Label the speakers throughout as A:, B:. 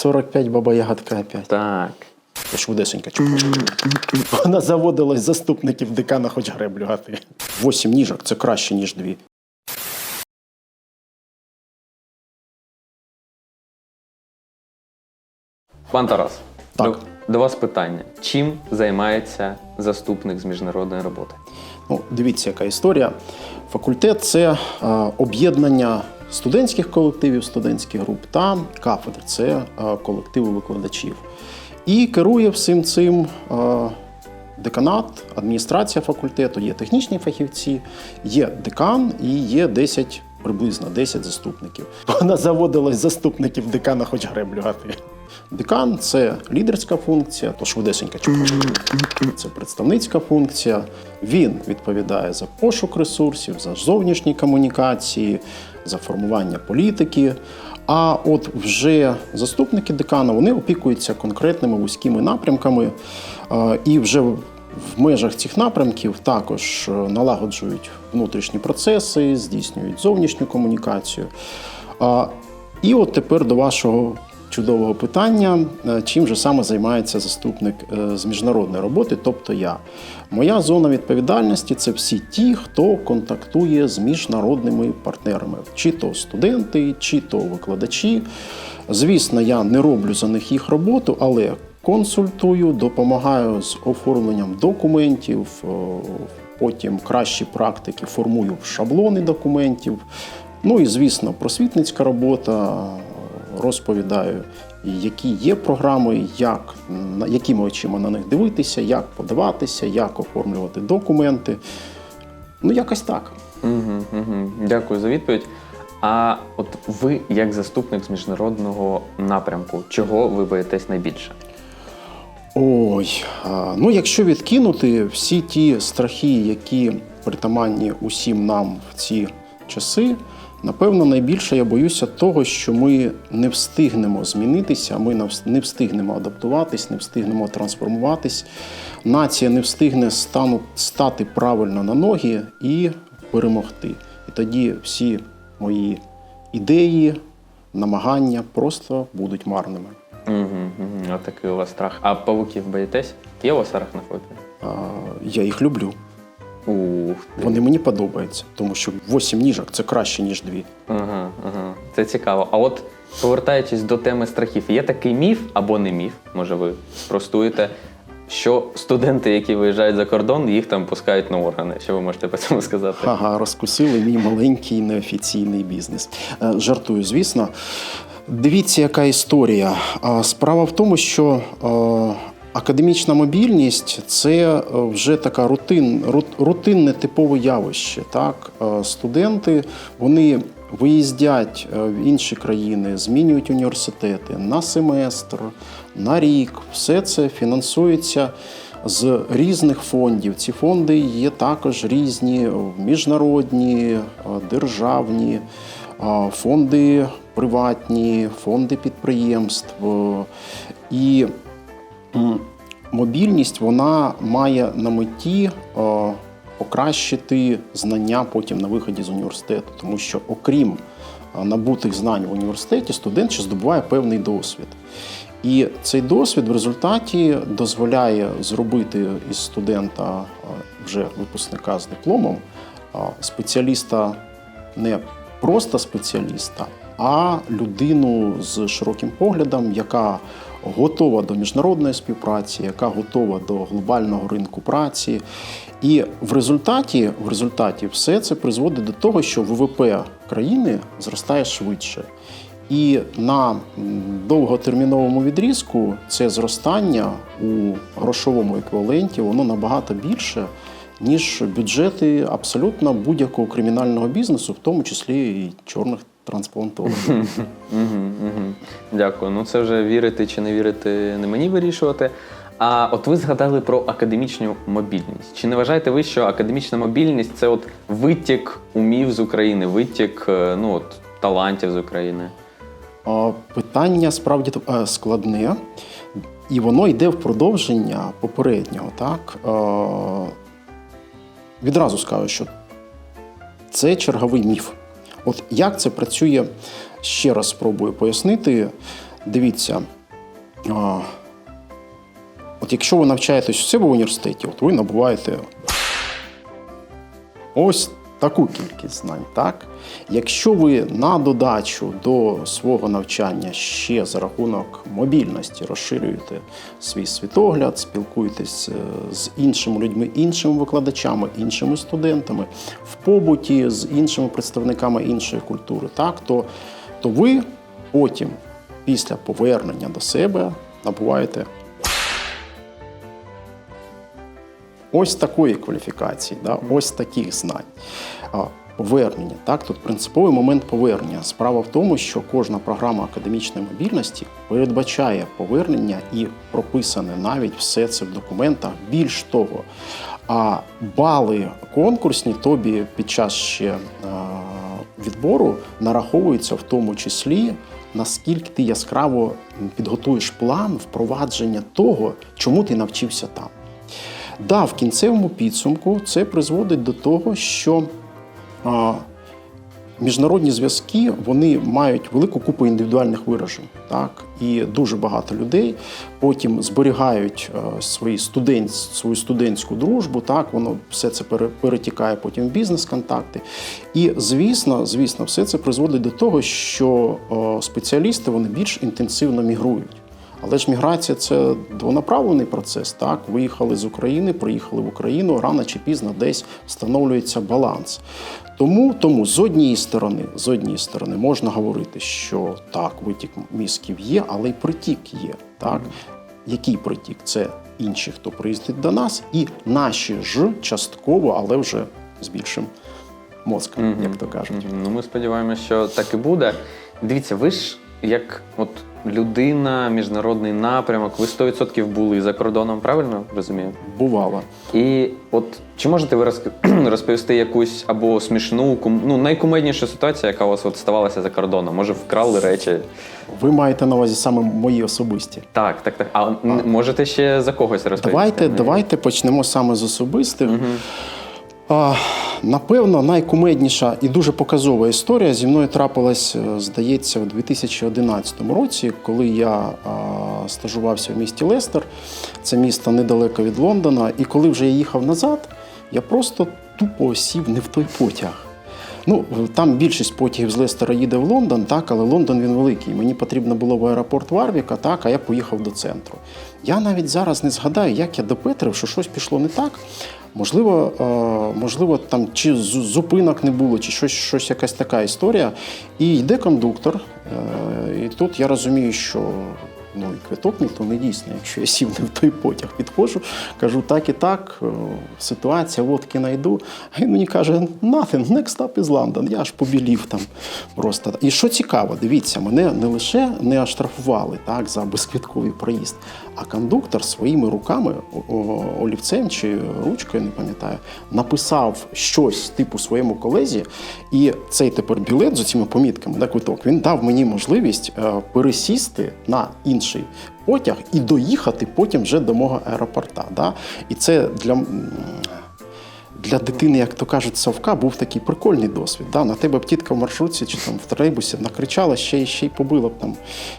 A: 45 баба ягодка опять.
B: Так.
A: Швидесенько. Вона заводилась заступників декана, хоч греблю гати. Восім ніжок це краще, ніж дві.
B: Пан Тарас,
A: Так.
B: До, до вас питання. Чим займається заступник з міжнародної роботи?
A: Ну, дивіться, яка історія. Факультет це е, об'єднання студентських колективів, студентських груп та кафедр це е, колективи викладачів. І керує всім цим е, деканат, адміністрація факультету, є технічні фахівці, є декан і є 10, приблизно 10 заступників. Вона заводилась заступників декана, хоч греблю гати. Декан це лідерська функція, то швидесенька це представницька функція. Він відповідає за пошук ресурсів, за зовнішні комунікації, за формування політики. А от вже заступники декана вони опікуються конкретними вузькими напрямками, е, і вже в межах цих напрямків також е, налагоджують внутрішні процеси, здійснюють зовнішню комунікацію. І от тепер до вашого чудового питання, е, чим же саме займається заступник е, з міжнародної роботи, тобто я. Моя зона відповідальності це всі ті, хто контактує з міжнародними партнерами, чи то студенти, чи то викладачі. Звісно, я не роблю за них їх роботу, але консультую, допомагаю з оформленням документів, е, потім кращі практики формую в шаблони документів. Ну і звісно, просвітницька робота. Розповідаю, які є програми, як, якими очима на них дивитися, як подаватися, як оформлювати документи. Ну, якось так.
B: Угу, угу. Дякую за відповідь. А от ви, як заступник з міжнародного напрямку, чого ви боїтесь найбільше?
A: Ой, ну якщо відкинути всі ті страхи, які притаманні усім нам в ці часи, напевно, найбільше я боюся того, що ми не встигнемо змінитися, ми не встигнемо адаптуватись, не встигнемо трансформуватись. Нація не встигне стану, стати правильно на ноги і перемогти. І тоді всі мої ідеї, намагання просто будуть марними.
B: Угу, угу. Отакий у вас страх. А павуків боїтесь? Є у вас арахнофобія?
A: А, Я їх люблю.
B: Ух ти.
A: Вони мені подобаються, тому що восім ніжок це краще, ніж дві.
B: Ага, ага. Це цікаво. А от повертаючись до теми страхів, є такий міф або не міф, може ви спростуєте, що студенти, які виїжджають за кордон, їх там пускають на органи. Що ви можете по цьому сказати?
A: Ага, розкусили мій маленький неофіційний бізнес. Е, Жартую, звісно. Дивіться, яка історія. Справа в тому, що е, академічна мобільність це е, вже така рутин, рутинне типове явище. Так? Е, Студенти вони виїздять е, в інші країни, змінюють університети на семестр, на рік. Все це фінансується з різних фондів. Ці фонди є також різні міжнародні, державні, фонди приватні, фонди підприємств. І мобільність вона має на меті е, покращити знання потім на виході з університету, тому що окрім е, набутих знань в університеті, студент ще здобуває певний досвід. І цей досвід в результаті дозволяє зробити із студента е, вже випускника з дипломом спеціаліста не просто спеціаліста, а людину з широким поглядом, яка готова до міжнародної співпраці, яка готова до глобального ринку праці. І в результаті, в результаті все це призводить до того, що ВВП країни зростає швидше. І на довготерміновому відрізку це зростання у грошовому еквіваленті воно набагато більше, ніж бюджети абсолютно будь-якого кримінального бізнесу, в тому числі і чорних трансплантологів.
B: Угу. Дякую. Ну це вже вірити чи не вірити не мені вирішувати. А от ви згадали про академічну мобільність. Чи не вважаєте ви, що академічна мобільність це от витік умів з України, витік е, ну, от, талантів з України?
A: Питання справді е, складне, і воно йде в продовження попереднього. Так? Е, Відразу скажу, що це черговий міф. От як це працює, ще раз спробую пояснити. Дивіться, от якщо ви навчаєтесь у себе в університеті, от ви набуваєте ось таку кількість знань. Так? Якщо ви на додачу до свого навчання ще за рахунок мобільності розширюєте свій світогляд, спілкуєтесь е, з іншими людьми, іншими викладачами, іншими студентами, в побуті з іншими представниками іншої культури, так, то, то ви потім, після повернення до себе, набуваєте ось такої кваліфікації, да, ось таких знань. Повернення, так, тут принциповий момент повернення. Справа в тому, що кожна програма академічної мобільності передбачає повернення і прописане навіть все це в документах. Більш того, а бали конкурсні тобі під час ще відбору нараховуються в тому числі, наскільки ти яскраво підготуєш план впровадження того, чому ти навчився там. Да, в кінцевому підсумку це призводить до того, що а, міжнародні зв'язки вони мають велику купу індивідуальних виражень. Так? І дуже багато людей потім зберігають свої студент, свою студентську дружбу. Так? Воно все це перетікає потім в бізнес-контакти. І звісно, звісно, все це призводить до того, що спеціалісти вони більш інтенсивно мігрують. Але ж міграція це двонаправлений процес. Так, виїхали з України, приїхали в Україну, рано чи пізно десь встановлюється баланс. Тому, тому з однієї сторони, з однієї сторони, можна говорити, що так, витік мізків є, але й притік є. Так, який притік? Це інші, хто приїздить до нас, і наші ж частково, але вже з більшим мозком, як то кажуть.
B: Ну, ми сподіваємося, що так і буде. Дивіться, ви ж як от людина, міжнародний напрямок, ви 100% були за кордоном, правильно розумію?
A: Бувало.
B: І от чи можете ви розповісти якусь або смішну, кум- ну найкумеднішу ситуацію, яка у вас от ставалася за кордоном? Може, вкрали речі?
A: Ви маєте на увазі саме мої особисті.
B: Так, так, так. А, н- можете ще за когось розповісти?
A: Давайте, давайте почнемо саме з особистих.
B: Мгм.
A: Напевно, найкумедніша і дуже показова історія зі мною трапилась, е, здається, у 2011 році, коли я стажувався в місті Лестер. Це місто недалеко від Лондона. І коли вже я їхав назад, я просто тупо сів не в той потяг. Ну, там більшість потягів з Лестера їде в Лондон, так, але Лондон він великий. Мені потрібно було в аеропорт Варвіка, так, а я поїхав до центру. Я навіть зараз не згадаю, як я допетрив, що щось пішло не так. Можливо, е, можливо, там чи зупинок не було, чи щось, щось якась така історія. І йде кондуктор. е, І тут я розумію, що ну, і квиток ніхто не дійсний, якщо я сів не в той потяг, підходжу, кажу, так і так, е, ситуація, водки найду. А він мені каже, nothing, next stop is London. Я аж побілів там просто. І що цікаво, дивіться, мене не лише не оштрафували так, за безквітковий проїзд, а кондуктор своїми руками, олівцем чи ручкою, не пам'ятаю, написав щось типу своєму колезі, і цей тепер білет з цими помітками, на квиток, він дав мені можливість е, пересісти на інший потяг і доїхати потім вже до мого аеропорта. Да? І це для. Для дитини, як то кажуть, совка був такий прикольний досвід. Да? На тебе б тітка в маршрутці чи там в тролейбусі накричала, ще й ще й побила б там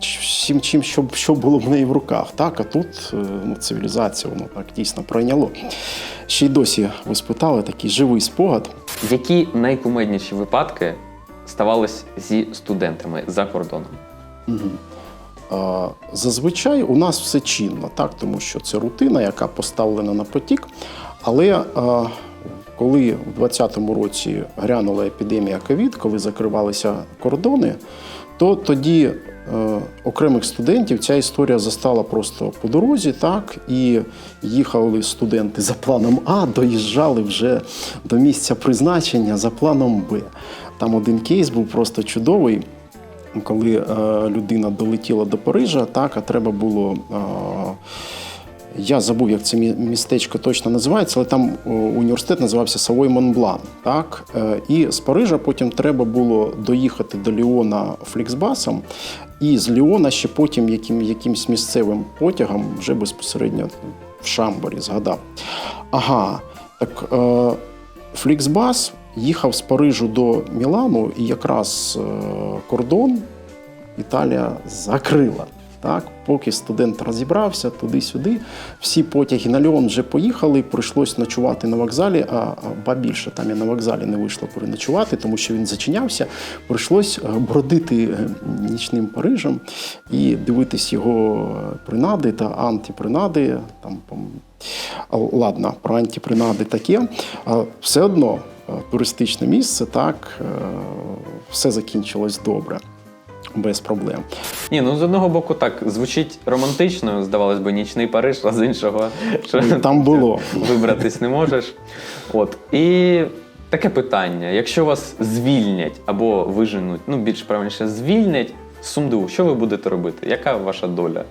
A: всім чим, що, що було в неї в руках. Так? А тут е, ну, цивілізація воно так дійсно пройняло. Ще й досі ви спитали такий живий спогад.
B: Які найкумедніші випадки ставались зі студентами за кордоном?
A: Е, Зазвичай у нас все чинно, так, тому що це рутина, яка поставлена на потік. Але коли в 2020 році грянула епідемія ковід, коли закривалися кордони, то тоді е, окремих студентів ця історія застала просто по дорозі, так, і їхали студенти за планом А, доїжджали вже до місця призначення за планом Б. Там один кейс був просто чудовий коли е, людина долетіла до Парижа, так, а треба було. Е, я забув, як це містечко точно називається, але там е, університет називався Савой Монблан. Так? Е, і з Парижа потім треба було доїхати до Ліона фліксбасом, і з Ліона ще потім яким, якимсь місцевим потягом вже безпосередньо в Шамбарі згадав. Ага, так е, Фліксбас їхав з Парижу до Мілану, і якраз е, кордон Італія закрила. Так, поки студент розібрався туди-сюди, всі потяги на Львов вже поїхали, прийшлось ночувати на вокзалі, а, а ба більше там і на вокзалі не вийшло переночувати, тому що він зачинявся. Прийшлось е, бродити е, нічним Парижем і дивитись його принади та антипринади. Там, ладно, про антипринади таке. Все одно е, туристичне місце, так, е, все закінчилось добре, без проблем.
B: Ні, ну з одного боку так звучить романтично, здавалось би, нічний Париж, а з іншого що
A: Там було.
B: вибратись не можеш. От. І таке питання: якщо вас звільнять або виженуть, ну більш правильніше, звільнять з СумДУ, що ви будете робити? Яка ваша доля?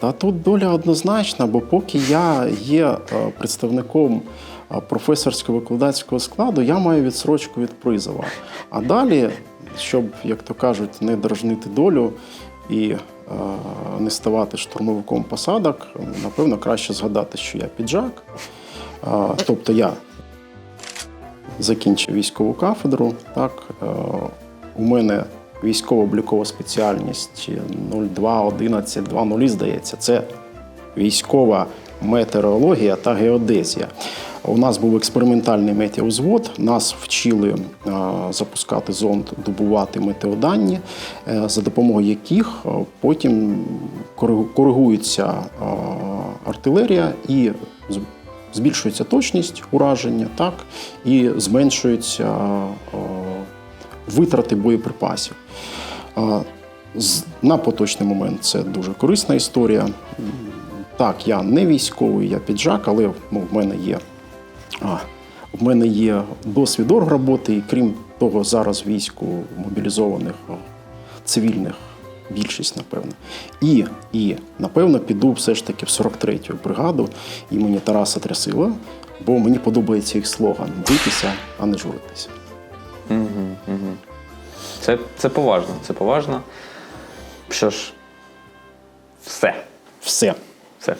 A: Та тут доля однозначна, бо поки я є е, представником е, професорсько-викладацького складу, я маю відсрочку від призова. А далі, щоб, як то кажуть, не дражнити долю і е, не ставати штурмовиком посадок, напевно, краще згадати, що я піджак. Тобто я закінчив військову кафедру. Так, е, у мене військово-облікова спеціальність 02.11.2.0, здається, це військова метеорологія та геодезія. У нас був експериментальний метеозвод, нас вчили запускати зонд, добувати метеодані, е, за допомогою яких потім коригується артилерія і збільшується точність ураження, так, і зменшуються витрати боєприпасів. На поточний момент це дуже корисна історія. Так, я не військовий, я піджак, але ну, в мене є. А, в мене є досвід оргроботи, і крім того, зараз війську мобілізованих цивільних більшість, напевно. І, і напевно, піду все ж таки в 43-ю бригаду імені Тараса Трясила, бо мені подобається їх слоган битися, а не журитися.
B: Угу, угу. Це, це поважно, це поважно. Що ж, все.
A: Все.
B: Все.